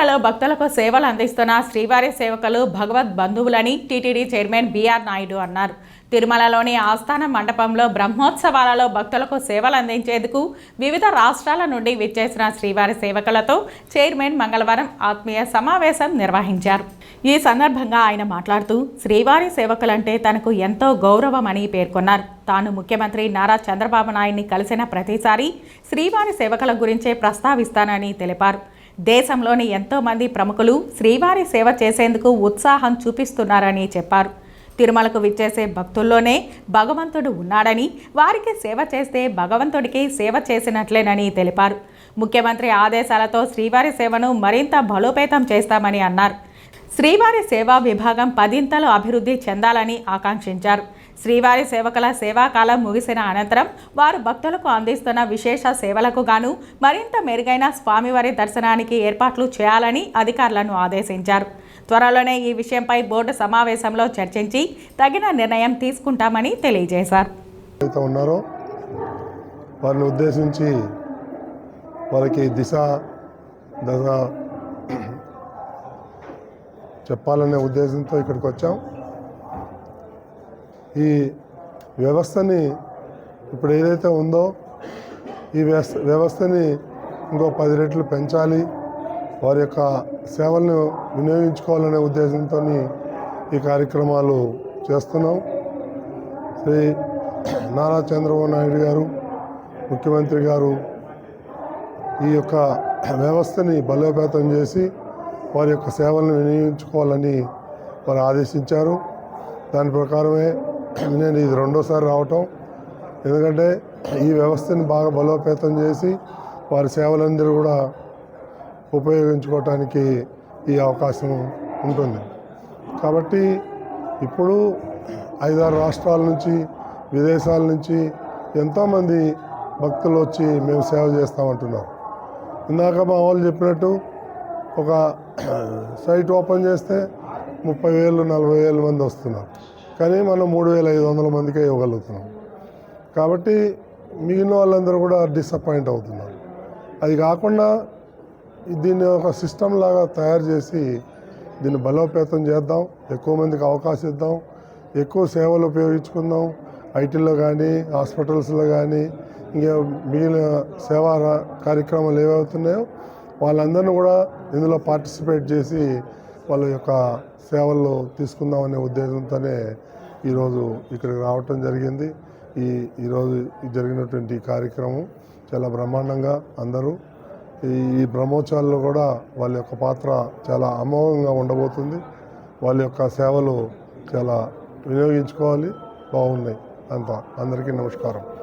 తిరుమలలో భక్తులకు సేవలు అందిస్తున్న శ్రీవారి సేవకులు భగవద్ బంధువులని టీటీడీ చైర్మన్ బీఆర్ నాయుడు అన్నారు. తిరుమలలోని ఆస్థాన మండపంలో బ్రహ్మోత్సవాలలో భక్తులకు సేవలు అందించేందుకు వివిధ రాష్ట్రాల నుండి విచ్చేసిన శ్రీవారి సేవకులతో చైర్మన్ మంగళవారం ఆత్మీయ సమావేశం నిర్వహించారు. ఈ సందర్భంగా ఆయన మాట్లాడుతూ శ్రీవారి సేవకులంటే తనకు ఎంతో గౌరవమని పేర్కొన్నారు. తాను ముఖ్యమంత్రి నారా చంద్రబాబు నాయుడిని కలిసిన ప్రతిసారి శ్రీవారి సేవకుల గురించే ప్రస్తావిస్తానని తెలిపారు. దేశంలోని ఎంతోమంది ప్రముఖులు శ్రీవారి సేవ చేసేందుకు ఉత్సాహం చూపిస్తున్నారని చెప్పారు. తిరుమలకు విచ్చేసే భక్తుల్లోనే భగవంతుడు ఉన్నాడని వారికి సేవ చేస్తే భగవంతుడికి సేవ చేసినట్లేనని తెలిపారు. ముఖ్యమంత్రి ఆదేశాలతో శ్రీవారి సేవను మరింత బలోపేతం చేస్తామని అన్నారు. శ్రీవారి సేవా విభాగం పదింతలు అభివృద్ధి చెందాలని ఆకాంక్షించారు. శ్రీవారి సేవకుల సేవాకాలం ముగిసిన అనంతరం వారు భక్తులకు అందిస్తున్న విశేష సేవలకు గాను మరింత మెరుగైన స్వామివారి దర్శనానికి ఏర్పాట్లు చేయాలని అధికారులను ఆదేశించారు. త్వరలోనే ఈ విషయంపై బోర్డు సమావేశంలో చర్చించి తగిన నిర్ణయం తీసుకుంటామని తెలియజేశారు. ఉన్నారో వారిని ఉద్దేశించి వారికి దిశ దశ చెప్పాలనే ఉద్దేశంతో ఇక్కడికి వచ్చాం. ఈ వ్యవస్థని ఇప్పుడు ఏదైతే ఉందో ఈ వ్యవస్థ వ్యవస్థని ఇంకో పది రెట్లు పెంచాలి వారి యొక్క సేవలను వినియోగించుకోవాలనే ఉద్దేశంతో ఈ కార్యక్రమాలు చేస్తున్నాం. శ్రీ నారా చంద్రబాబు నాయుడు గారు ముఖ్యమంత్రి గారు ఈ యొక్క వ్యవస్థని బలోపేతం చేసి వారి యొక్క సేవలను వినియోగించుకోవాలని వారు ఆదేశించారు. దాని ప్రకారమే నేను ఇది రెండోసారి రావటం. ఎందుకంటే ఈ వ్యవస్థని బాగా బలోపేతం చేసి వారి సేవలందరూ కూడా ఉపయోగించుకోవటానికి ఈ అవకాశం ఉంటుంది. కాబట్టి ఇప్పుడు ఐదారు రాష్ట్రాల నుంచి విదేశాల నుంచి ఎంతోమంది భక్తులు వచ్చి మేము సేవ చేస్తామంటున్నారు ఇందాక మా వాళ్ళు చెప్పినట్టు ఒక సైట్ ఓపెన్ చేస్తే ముప్పై వేలు నలభై వేల మంది వస్తున్నారు. కానీ మనం మూడు వేల ఐదు వందల మందికే ఇవ్వగలుగుతున్నాం. కాబట్టి మిగిలిన వాళ్ళందరూ కూడా డిసప్పాయింట్ అవుతున్నారు. అది కాకుండా దీన్ని ఒక సిస్టమ్ లాగా తయారు చేసి దీన్ని బలోపేతం చేద్దాం ఎక్కువ మందికి అవకాశం ఇద్దాం ఎక్కువ సేవలు ఉపయోగించుకుందాం ఐటీలో కానీ హాస్పిటల్స్లో కానీ ఇంకా మిగిలిన సేవా కార్యక్రమాలు ఏవవుతున్నాయో వాళ్ళందరినీ కూడా ఇందులో పార్టిసిపేట్ చేసి వాళ్ళ యొక్క సేవల్లో తీసుకుందామనే ఉద్దేశంతోనే ఈరోజు ఇక్కడికి రావటం జరిగింది. ఈ ఈరోజు జరిగినటువంటి కార్యక్రమం చాలా బ్రహ్మాండంగా అందరూ ఈ ఈ బ్రహ్మోత్సవాల్లో కూడా వాళ్ళ యొక్క పాత్ర చాలా అమోఘంగా ఉండబోతుంది. వాళ్ళ యొక్క సేవలు చాలా వినియోగించుకోవాలి. బాగున్నాయి అంతా. అందరికీ నమస్కారం.